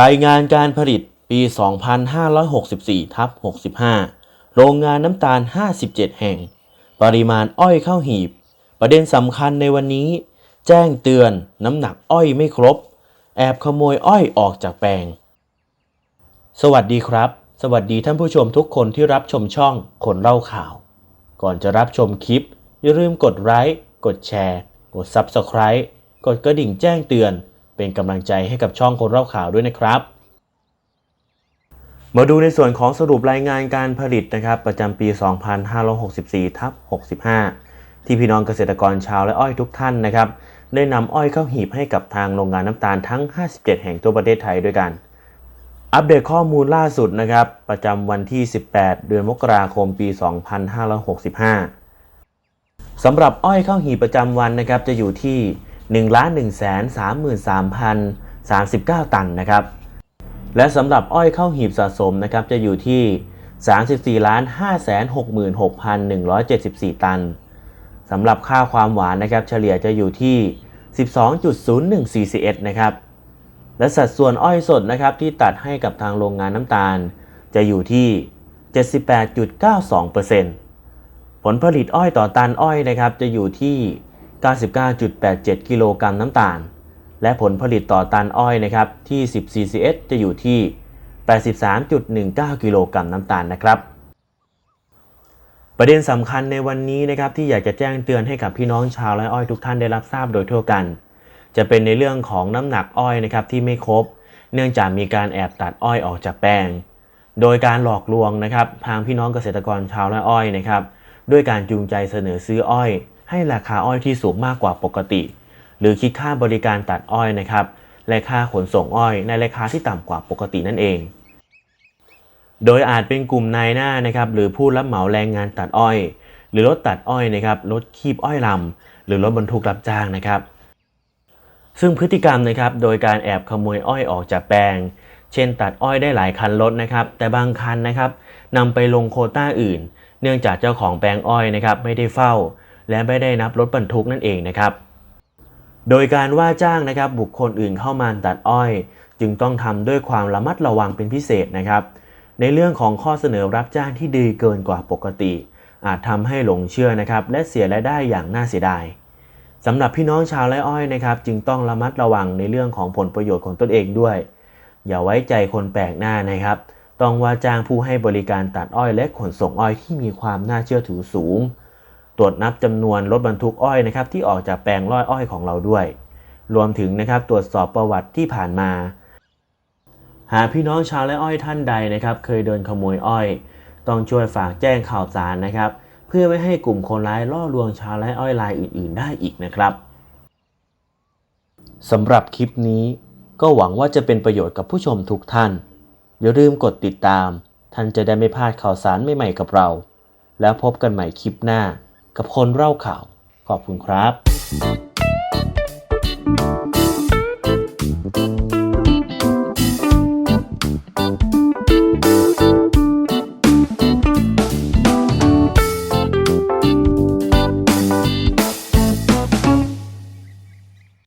รายงานการผลิตปี 2564ทับ65 โรงงานน้ำตาล 57 แห่ง ปริมาณอ้อยเข้าหีบ ประเด็นสำคัญในวันนี้ แจ้งเตือนน้ำหนักอ้อยไม่ครบ แอบขโมยอ้อยออกจากแปลง สวัสดีครับ สวัสดีท่านผู้ชมทุกคนที่รับชมช่องคนเล่าข่าว ก่อนจะรับชมคลิป อย่าลืมกดไลค์กดแชร์ กด Subscribe กดกระดิ่งแจ้งเตือน เป็นกำลังใจให้กับช่องคนเล่าข่าวด้วยนะครับ มาดูในส่วนของสรุปรายงานการผลิตนะครับ ประจำปี 2564ทับ65 ที่พี่น้องเกษตรกรชาวและอ้อยทุกท่านนะครับ ได้นำอ้อยเข้าหีบให้กับทางโรงงานน้ำตาลทั้ง 57 แห่งทั่วประเทศไทยด้วยกัน อัปเดตข้อมูลล่าสุดนะครับ ประจำวันที่ 18 เดือนมกราคมปี 2565 สำหรับอ้อยเข้าหีบประจำวันนะครับจะอยู่ที่ 1 1 3 3 39ตันนะครับ และสำหรับอ้อยเข้าหีบสะสมนะครับจะอยู่ที่ 34 5 6 6 174 ตันสำหรับค่าความหวานนะครับเฉลี่ยจะอยู่ที่ 12.0141 นะครับ และสัดส่วนอ้อยสดนะครับที่ตัดให้กับทางโรงงานน้ำตาล จะอยู่ที่ 78.92%ผลผลิตอ้อยต่อตันอ้อยนะครับจะอยู่ที่ 99.87 กิโลกรัมน้ำตาล และผลผลิตต่อตันอ้อยนะครับที่10 CCS จะอยู่ที่ 83.19 กิโลกรัมน้ำตาลนะครับ ประเด็นสำคัญในวันนี้นะครับที่อยากจะแจ้งเตือนให้กับพี่น้องชาวไร่อ้อยทุกท่านได้รับทราบโดยทั่วกัน จะเป็นในเรื่องของน้ำหนักอ้อยนะครับที่ไม่ครบ เนื่องจากมีการแอบตัดอ้อยออกจากแปลง โดยการหลอกลวงนะครับทางพี่น้องเกษตรกรชาวไร่อ้อยนะครับด้วยการจูงใจเสนอซื้ออ้อย ให้ราคาอ้อยที่สูงมากกว่าปกติ หรือคิดค่าบริการตัดอ้อยนะครับและค่าขนส่งอ้อยในราคาที่ต่ำกว่าปกตินั่นเอง โดยอาจเป็นกลุ่มนายหน้านะครับหรือผู้รับเหมาแรงงานตัดอ้อย หรือรถตัดอ้อยนะครับรถคีบอ้อยลำหรือรถบรรทุกรับจ้างนะครับ ซึ่งพฤติกรรมนะครับโดยการแอบขโมยอ้อยออกจากแปลง เช่น ตัดอ้อยได้หลายคันรถนะครับแต่บางคันนะครับนำไปลงโคต้าอื่น เนื่องจากเจ้าของแปลงอ้อยนะครับไม่ได้เฝ้า และไม่ได้นับรถบรรทุกนั่นเองนะครับโดยการว่าจ้างนะครับบุคคลอื่นเข้ามาตัดอ้อย จึงต้องทำด้วยความระมัดระวังเป็นพิเศษนะครับ ในเรื่องของข้อเสนอรับจ้างที่ดีเกินกว่าปกติ อาจทำให้หลงเชื่อนะครับ และเสียรายได้อย่างน่าเสียดายสำหรับพี่น้องชาวไร่อ้อยนะครับจึงต้องระมัดระวังในเรื่องของผลประโยชน์ของตนเองด้วย อย่าไว้ใจคนแปลกหน้านะครับ ต้องว่าจ้างผู้ให้บริการตัดอ้อยและขนส่งอ้อยที่มีความน่าเชื่อถือสูง ตรวจนับจำนวนรถบรรทุกอ้อยนะครับที่ออกจากแปลงร้อยอ้อยของเราด้วย รวมถึงนะครับตรวจสอบประวัติที่ผ่านมา หากพี่น้องชาวไร่อ้อยท่านใดนะครับเคยเดินขโมยอ้อย ต้องช่วยฝากแจ้งข่าวสารนะครับ เพื่อไม่ให้กลุ่มคนร้ายล่อลวงชาวไร่อ้อยรายอื่น ๆ ได้อีกนะครับสำหรับคลิปนี้ก็หวังว่าจะเป็นประโยชน์กับผู้ชมทุกท่าน อย่าลืมกดติดตาม ท่านจะได้ไม่พลาดข่าวสารใหม่ๆกับเรา แล้วพบกันใหม่คลิปหน้า กับคนเล่าข่าว ขอบคุณครับ